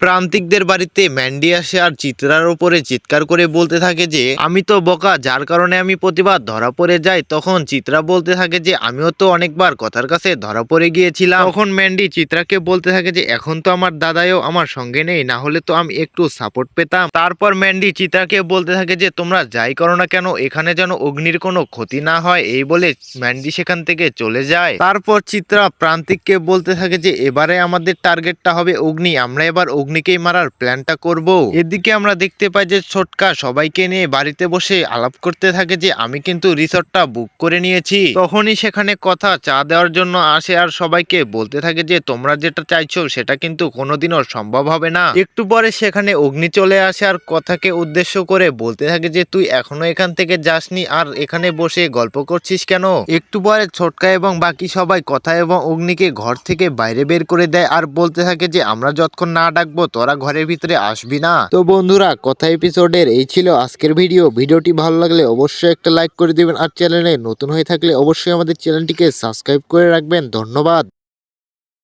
প্রান্তিকদের বাড়িতে ম্যান্ডি আসে আর চিত্রার উপরে চিৎকার করে বলতে থাকে যে, আমি তো বোকা, যার কারণে আমি প্রতিবার ধরা পড়ে যাই। তখন চিত্রা বলতে থাকে যে, আমিও তো অনেকবার কথার কাছে ধরা পড়ে গিয়েছিলাম। তখন ম্যান্ডি চিত্রাকে বলতে থাকে যে, এখন তো আমার দাদাইও আমার সঙ্গে নেই, না হলে তো আমি একটু সাপোর্ট পেতাম। তারপর ম্যান্ডি চিত্রাকে বলতে থাকে যে, তোমরা যাই করো না কেন, এখানে যেন অগ্নির কোনো ক্ষতি না হয়। এই বলে ম্যান্ডি সেখান থেকে চলে যায়। তারপর চিত্রা প্রান্তিককে বলতে থাকে যে, এবারে আমাদের টার্গেটটা হবে অগ্নি, আমরা এবার অগ্নিকেই মারার প্ল্যানটা করব। এদিকে আমরা দেখতে পাই যে ছোটকা সবাইকে নিয়ে বাড়িতে বসে আলাপ করতে থাকে যে, আমি কিন্তু রিসর্টটা বুক করে নিয়েছি। তখনই সেখানে কথা চা দেওয়ার জন্য আসে আর সবাইকে বলতে থাকে যে, তোমরা যেটা চাইছো সেটা কিন্তু কোনোদিনও সম্ভব হবে না। একটু পরে সেখানে অগ্নি চলে আসে আর কথাকে উদ্দেশ্য করে বলতে থাকে যে, তুই এখনও এখান থেকে যাসনি আর এখানে বসে গল্প করছিস কেন? একটু পরে ছোটকা এবং বাকি সবাই কথা এবং অগ্নিকে ঘর থেকে বাইরে বের করে দেয় আর বলতে থাকে যে, আমরা যতক্ষণ না ডাকবো তোরা ঘরের ভিতরে আসবি না। তো বন্ধুরা, কথা এপিসোডের এই ছিল আজকের ভিডিও ভিডিওটি ভালো লাগলে অবশ্যই একটা লাইক করে দিবেন, আর চ্যানেলে নতুন হয়ে থাকলে অবশ্যই আমাদের চ্যানেলটিকে সাবস্ক্রাইব করে রাখবেন। ধন্যবাদ।